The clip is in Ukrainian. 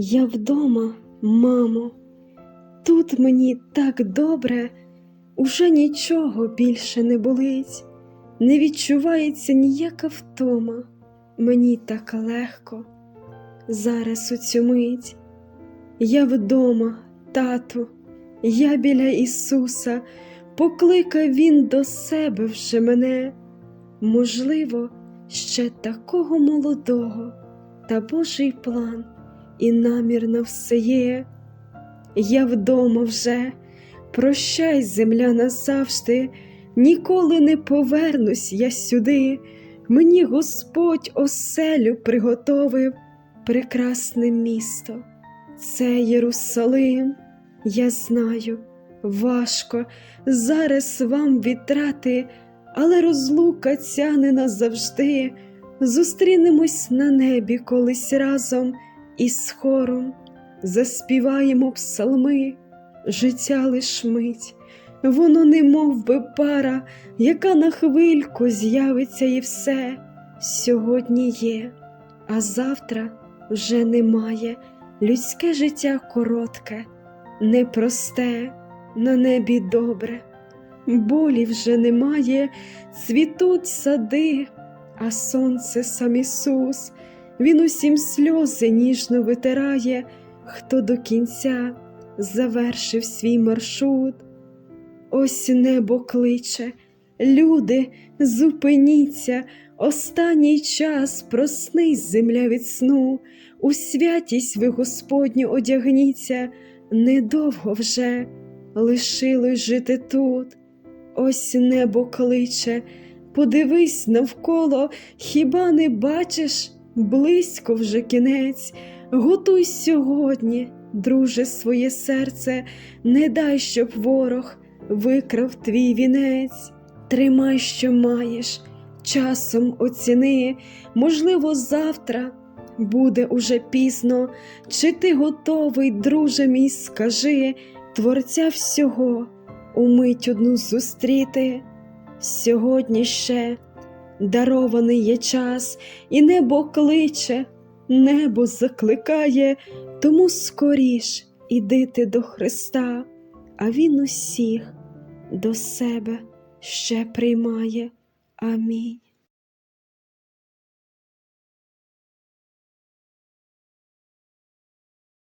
Я вдома, мамо, тут мені так добре, уже нічого більше не болить, не відчувається ніяка втома, мені так легко. Зараз у цю мить. Я вдома, тату, я біля Ісуса, покликав Він до себе вже мене, можливо, ще такого молодого, та Божий план і намір на все є. Я вдома вже, прощай, земля назавжди, ніколи не повернусь я сюди. Мені Господь оселю приготовив прекрасне місто. Це Єрусалим, я знаю, важко зараз вам вітрати, але розлука ця не назавжди. Зустрінемось на небі колись разом із хором, заспіваємо псалми, життя лиш мить, воно не мов би пара, яка на хвильку з'явиться і все сьогодні є, а завтра вже немає. Людське життя коротке, непросте, на небі добре, болі вже немає, цвітуть сади, а сонце сам Ісус, Він усім сльози ніжно витирає, хто до кінця завершив свій маршрут. Ось небо кличе, люди, зупиніться, останній час проснись земля від сну, у святість ви Господню одягніться, недовго вже лишилось жити тут. Ось небо кличе, подивись навколо, хіба не бачиш, близько вже кінець, готуй сьогодні, друже, своє серце, не дай, щоб ворог викрав твій вінець, тримай, що маєш, часом оціни, можливо, завтра буде уже пізно, чи ти готовий, друже мій, скажи, Творця всього умить одну зустріти, сьогодні ще дарований є час, і небо кличе, небо закликає, тому скоріш іди ти до Христа, а Він усіх до себе ще приймає. Амінь.